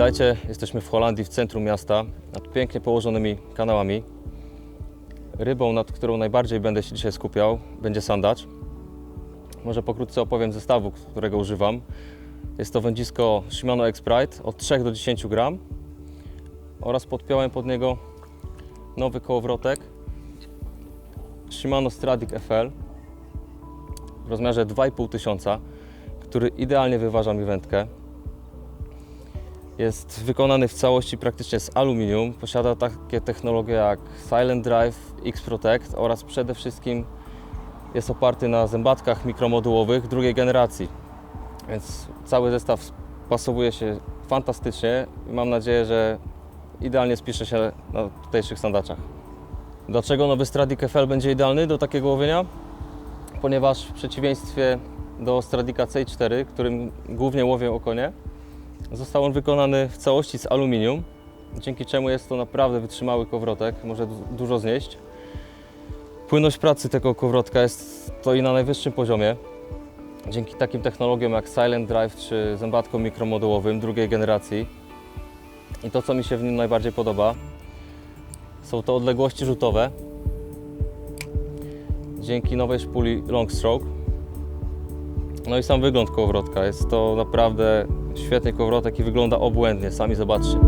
Witajcie, jesteśmy w Holandii, w centrum miasta, nad pięknie położonymi kanałami. Rybą, nad którą najbardziej będę się dzisiaj skupiał, będzie sandacz. Może pokrótce opowiem zestawu, którego używam. Jest to wędzisko Shimano X-Pride od 3 do 10 gram oraz podpiąłem pod niego nowy kołowrotek Shimano Stradic FL w rozmiarze 2,5 tysiąca, który idealnie wyważa mi wędkę. Jest wykonany w całości praktycznie z aluminium. Posiada takie technologie jak Silent Drive, X-Protect oraz przede wszystkim jest oparty na zębatkach mikromodułowych drugiej generacji. Więc cały zestaw pasowuje się fantastycznie i mam nadzieję, że idealnie spisze się na tutejszych sandaczach. Dlaczego nowy Stradic FL będzie idealny do takiego łowienia? Ponieważ w przeciwieństwie do Stradika C4, którym głównie łowię okonie, Został on wykonany w całości z aluminium, dzięki czemu jest to naprawdę wytrzymały kowrotek, może du- dużo znieść. Płynność pracy tego kowrotka jest to i na najwyższym poziomie. Dzięki takim technologiom jak Silent Drive czy zębatkom mikromodułowym drugiej generacji. I to, co mi się w nim najbardziej podoba, są to odległości rzutowe. Dzięki nowej szpuli Long Stroke no i sam wygląd kołowrotka. Jest to naprawdę świetny kołowrotek i wygląda obłędnie, sami zobaczcie.